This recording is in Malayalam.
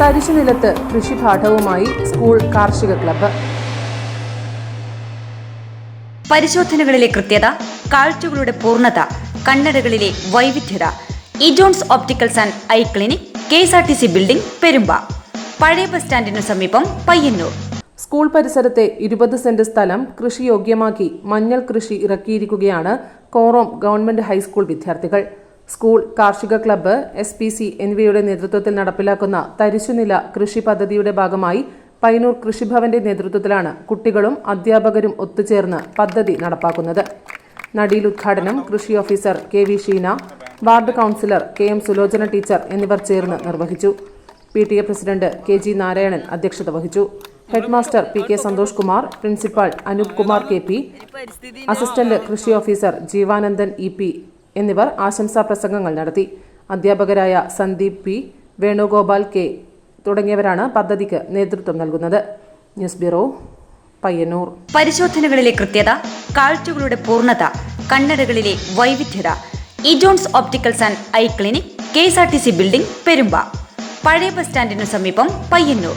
തരിശുനിലത്ത് കൃഷിപാഠവുമായി സ്കൂൾ കാർഷിക ക്ലബ്ബ്. പരിശോധനകളിലെ കൃത്യത കാഴ്ചകളുടെ പൂർണത കണ്ണടകളിലെ വൈവിധ്യത. ഇജോൺസ് opticals and eye clinic K S R T C building Perumba. പഴയ ബസ് സ്റ്റാൻഡിനു സമീപം പയ്യന്നൂർ. സ്കൂൾ പരിസരത്തെ ഇരുപത് സെന്റ് സ്ഥലം കൃഷിയോഗ്യമാക്കി മഞ്ഞൾ കൃഷി ഇറക്കിയിരിക്കുകയാണ് കോറോം ഗവൺമെന്റ് ഹൈസ്കൂൾ വിദ്യാർത്ഥികൾ. സ്കൂൾ കാർഷിക ക്ലബ്ബ് എസ് പി സി എന്നിവയുടെ നേതൃത്വത്തിൽ നടപ്പിലാക്കുന്ന തരിശുനില കൃഷി പദ്ധതിയുടെ ഭാഗമായി പൈനൂർ കൃഷിഭവന്റെ നേതൃത്വത്തിലാണ് കുട്ടികളും അധ്യാപകരും ഒത്തുചേർന്ന് പദ്ധതി നടപ്പാക്കുന്നത്. നടിയിൽ ഉദ്ഘാടനം കൃഷി officer K V Sheena ward councillor K M Sulochana teacher എന്നിവർ ചേർന്ന് നിർവഹിച്ചു. P T A president K G Narayanan അധ്യക്ഷത വഹിച്ചു. Headmaster P K Santhosh Kumar principal Anoop Kumar K P assistant കൃഷി ഓഫീസർ ജീവാനന്ദൻ ഇ പി എന്നിവർ ആശംസാ പ്രസംഗങ്ങൾ നടത്തി. അധ്യാപകരായ സന്ദീപ് പി വേണുഗോപാൽ കെ തുടങ്ങിയവരാണ് പദ്ധതിക്ക് നേതൃത്വം നൽകുന്നത്. News bureau Payyanur. പരിശോധനകളിലെ കൃത്യത കാഴ്ചകളുടെ പൂർണത കണ്ണടകളിലെ വൈവിധ്യത. ഇജോൺസ് opticals and eye clinic K S R T C building Perumba. പഴയ ബസ് സ്റ്റാൻഡിനു സമീപം പയ്യന്നൂർ.